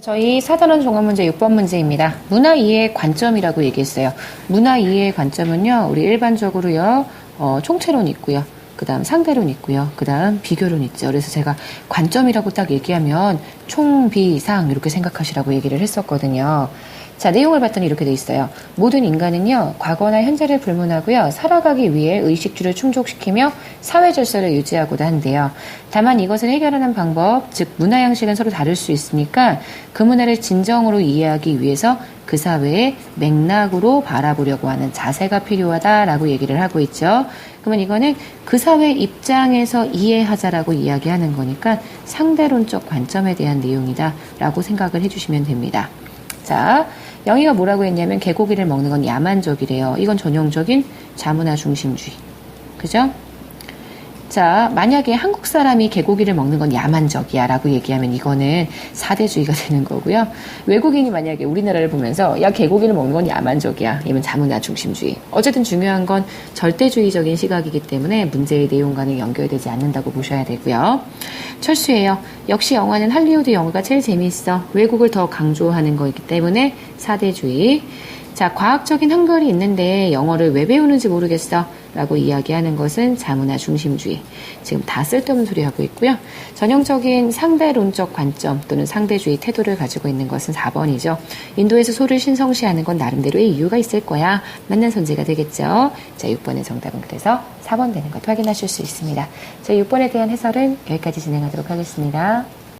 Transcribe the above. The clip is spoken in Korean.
저희 사단원 종합문제 6번 문제입니다. 문화 이해의 관점이라고 얘기했어요. 문화 이해의 관점은요, 우리 일반적으로요, 어, 총체론 있고요. 그 다음 상대론 있고요. 그 다음 비교론 있죠. 그래서 제가 관점이라고 딱 얘기하면 총, 비, 상 이렇게 생각하시라고 얘기를 했었거든요. 자, 내용을 봤더니 이렇게 돼 있어요. 모든 인간은요, 과거나 현재를 불문하고요, 살아가기 위해 의식주를 충족시키며 사회 질서를 유지하고자 한대요. 다만 이것을 해결하는 방법, 즉 문화 양식은 서로 다를 수 있으니까 그 문화를 진정으로 이해하기 위해서 그 사회의 맥락으로 바라보려고 하는 자세가 필요하다라고 얘기를 하고 있죠. 그러면 이거는 그 사회 입장에서 이해하자라고 이야기하는 거니까 상대론적 관점에 대한 내용이다라고 생각을 해주시면 됩니다. 자, 영희가 뭐라고 했냐면 개고기를 먹는 건 야만적이래요. 이건 전형적인 자문화 중심주의. 그죠? 자, 만약에 한국 사람이 개고기를 먹는 건 야만적이야 라고 얘기하면 이거는 사대주의가 되는 거고요. 외국인이 만약에 우리나라를 보면서 야, 개고기를 먹는 건 야만적이야. 이면 자문화 중심주의. 어쨌든 중요한 건 절대주의적인 시각이기 때문에 문제의 내용과는 연결되지 않는다고 보셔야 되고요. 철수예요. 역시 영화는 할리우드 영화가 제일 재미있어. 외국을 더 강조하는 거이기 때문에 사대주의. 자, 과학적인 한글이 있는데 영어를 왜 배우는지 모르겠어. 라고 이야기하는 것은 자문화 중심주의. 지금 다 쓸데없는 소리 하고 있고요. 전형적인 상대론적 관점 또는 상대주의 태도를 가지고 있는 것은 4번이죠. 인도에서 소를 신성시하는 건 나름대로의 이유가 있을 거야. 맞는 선지가 되겠죠. 자, 6번의 정답은 그래서 4번 되는 것 확인하실 수 있습니다. 자, 6번에 대한 해설은 여기까지 진행하도록 하겠습니다.